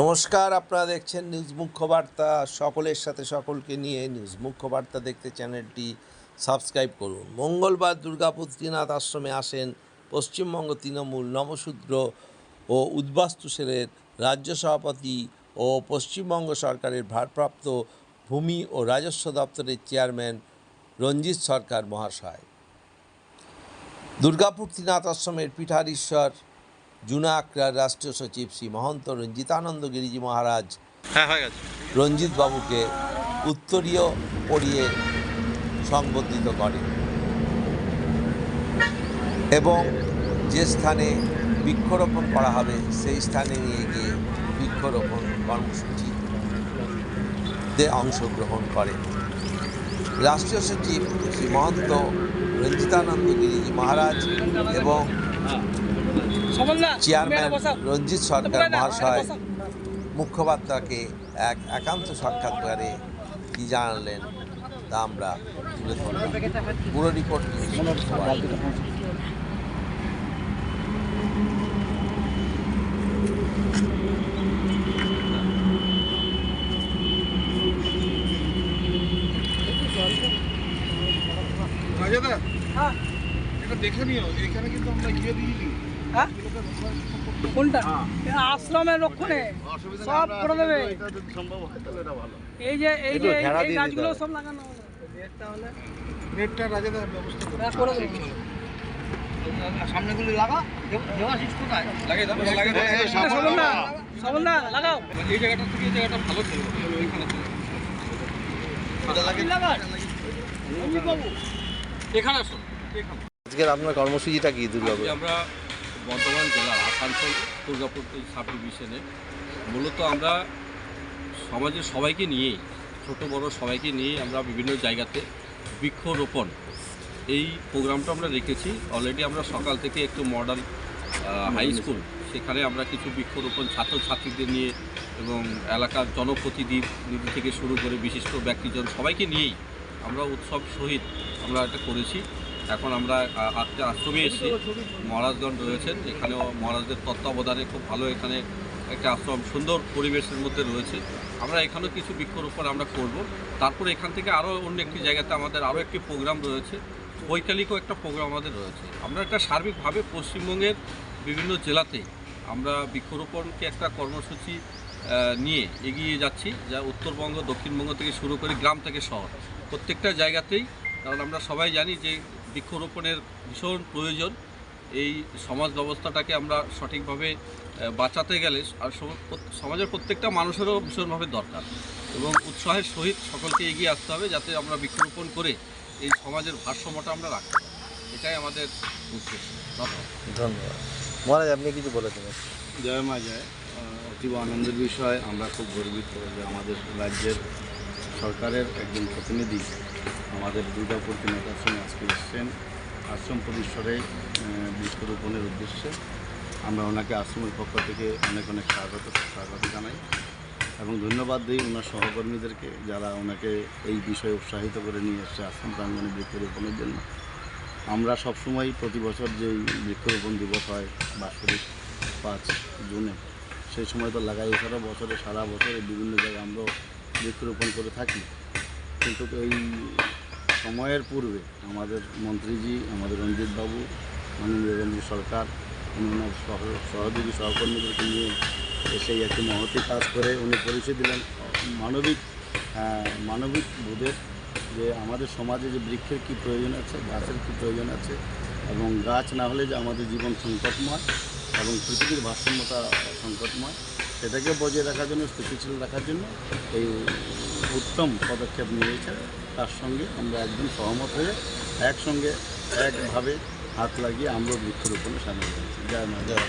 নমস্কার, আপনারা দেখছেন নিউজ মুখ্য বার্তা সকলের সাথে সকলকে নিয়ে নিউজ মুখ্য বার্তা দেখতে চ্যানেলটি সাবস্ক্রাইব করুন। মঙ্গলবার দুর্গাপুর ত্রিনাথ আশ্রমে আসেন পশ্চিমবঙ্গ তৃণমূল নবশূদ্র ও উদ্বাস্তু সেলের রাজ্য সভাপতি ও পশ্চিমবঙ্গ সরকারের ভারপ্রাপ্ত ভূমি ও রাজস্ব দপ্তরের চেয়ারম্যান রঞ্জিত সরকার মহাশয়। দুর্গাপুর ত্রিনাথ আশ্রমের পীঠাধীশ্বর জুনা আখড়ার রাষ্ট্রীয় সচিব শ্রী মহন্ত রঞ্জিতানন্দ গিরিজি মহারাজ। হ্যাঁ হয়ে রঞ্জিত বাবুকে উত্তরীয় পড়িয়ে সংবর্ধিত করে এবং যে স্থানে বৃক্ষরোপণ করা হবে সেই স্থানে নিয়ে গিয়ে বৃক্ষরোপণ কর্মসূচিতে অংশগ্রহণ করে। রাষ্ট্রীয় সচিব শ্রী মহন্ত রঞ্জিতানন্দ গিরিজি মহারাজ এবং চেয়ারম্যান রঞ্জিত সরকার মহাশয় মুখপাত্রকে এক একান্ত সাক্ষাৎকারে কি জানালেন তা আমরা তুলে ধরলাম পুরো রিপোর্ট হ্যাঁ। দেখে নিও এখানে কিন্তু আমরা গিয়ে দিইনি। হ্যাঁ? কোনটা? হ্যাঁ। আশ্রমের রক্ষণে। সব করে দেবে। এটা যদি সম্ভব হয় তাহলে এটা ভালো। এই যে এই যে এই- গাছগুলো সব লাগানো নেটটা হলে? ব্যবস্থা করে দেবে। সামনেগুলি লাগা? দেওয়াশিস কোথায়? লাগিয়ে দাও লাগিয়ে দাও। সবল না সবল না লাগাও। এই জায়গাটা থেকে এই জায়গাটা ভালো ছিল ওইখানে এখানে আসো এখানে আজকের আপনার কর্মসূচিটা কি দুর্গাপুর? আমরা বর্ধমান জেলার আসানসোল দুর্গাপুর সাব ডিভিশনে মূলত আমরা সমাজের সবাইকে নিয়েই ছোট বড় সবাইকে নিয়ে আমরা বিভিন্ন জায়গাতে বৃক্ষরোপণ এই প্রোগ্রামটা আমরা রেখেছি। অলরেডি আমরা সকাল থেকে একটু মডার্ন হাই স্কুল সেখানে আমরা কিছু বৃক্ষরোপণ ছাত্রছাত্রীদের নিয়ে এবং এলাকার জনপ্রতিনিধি থেকে শুরু করে বিশিষ্ট ব্যক্তিজন সবাইকে নিয়েই আমরা উৎসব সহিত আমরা এটা করেছি। এখন আমরা আজকে আশ্রমে এসেছি। মহারাজগণ রয়েছেন এখানেও মহারাজদের তত্ত্বাবধানে খুব ভালো এখানে একটা আশ্রম, সুন্দর পরিবেশের মধ্যে রয়েছে। আমরা এখানেও কিছু বৃক্ষরোপণ আমরা করব। তারপরে এখান থেকে আরও অন্য একটি জায়গাতে আমাদের আরও একটি প্রোগ্রাম রয়েছে। বৈকালিকও একটা প্রোগ্রাম আমাদের রয়েছে। আমরা একটা সার্বিকভাবে পশ্চিমবঙ্গের বিভিন্ন জেলাতে আমরা বৃক্ষরোপণকে একটা কর্মসূচি নিয়ে এগিয়ে যাচ্ছি, যা উত্তরবঙ্গ, দক্ষিণবঙ্গ থেকে শুরু করে গ্রাম থেকে শহর। প্রত্যেকটা জায়গাতেই, কারণ আমরা সবাই জানি যে বৃক্ষরোপণের ভীষণ প্রয়োজন। এই সমাজ ব্যবস্থাটাকে আমরা সঠিকভাবে বাঁচাতে গেলে আর সমাজের প্রত্যেকটা মানুষেরও ভীষণভাবে দরকার এবং উৎসাহের সহিত সকলকে এগিয়ে আসতে হবে যাতে আমরা বৃক্ষরোপণ করে এই সমাজের ভারসাম্যটা আমরা রাখতে পারি। এটাই আমাদের উদ্দেশ্য। ধন্যবাদ। ধন্যবাদ। মহারাজ আপনি কিছু বলেছেন জয় মা জয়। অতীব আনন্দের বিষয়। আমরা খুব গর্বিত যে আমাদের রাজ্যের সরকারের একজন প্রতিনিধি আমাদের দুর্গাপুর আজকে এসছেন আশ্রম পরিসরে বৃক্ষরোপণের উদ্দেশ্যে। আমরা ওনাকে আশ্রমের পক্ষ থেকে অনেক অনেক স্বাগত স্বাগত জানাই এবং ধন্যবাদ দিই ওনার সহকর্মীদেরকে যারা ওনাকে এই বিষয়ে উৎসাহিত করে নিয়ে এসছে আশ্রম প্রাঙ্গনে বৃক্ষরোপণের জন্য। আমরা সবসময় প্রতি বছর যেই বৃক্ষরোপণ দিবস হয় বাৎসরিক পাঁচ জুনে, সেই সময় তো লাগাই এছাড়া বছরে, সারা বছরে বিভিন্ন জায়গায় আমরা বৃক্ষরোপণ করে থাকি। কিন্তু এই সময়ের পূর্বে আমাদের মন্ত্রীজি, আমাদের রঞ্জিত বাবু মাননীয় রঞ্জিত সরকার ওনার সহ, সহযোগী সহকর্মীদেরকে নিয়ে এসে একটি মহতি কাজ করে উনি পরিচয় দিলেন। মানবিক মানবিক বোধের যে আমাদের সমাজে যে বৃক্ষের কী প্রয়োজন আছে, গাছের কী প্রয়োজন আছে, এবং গাছ না হলে যে আমাদের জীবন সংকটময় এবং পৃথিবীর ভারসাম্যতা সংকটময় সেটাকে বজায় রাখার জন্য, স্থিতিশীল রাখার জন্য এই উত্তম পদক্ষেপ নিয়েছেন। তার সঙ্গে আমরা একদম সহমত হয়ে একসঙ্গে একভাবে হাত লাগিয়ে আমরা বৃক্ষরোপণে সামিল হয়েছি। জয় মা, জয়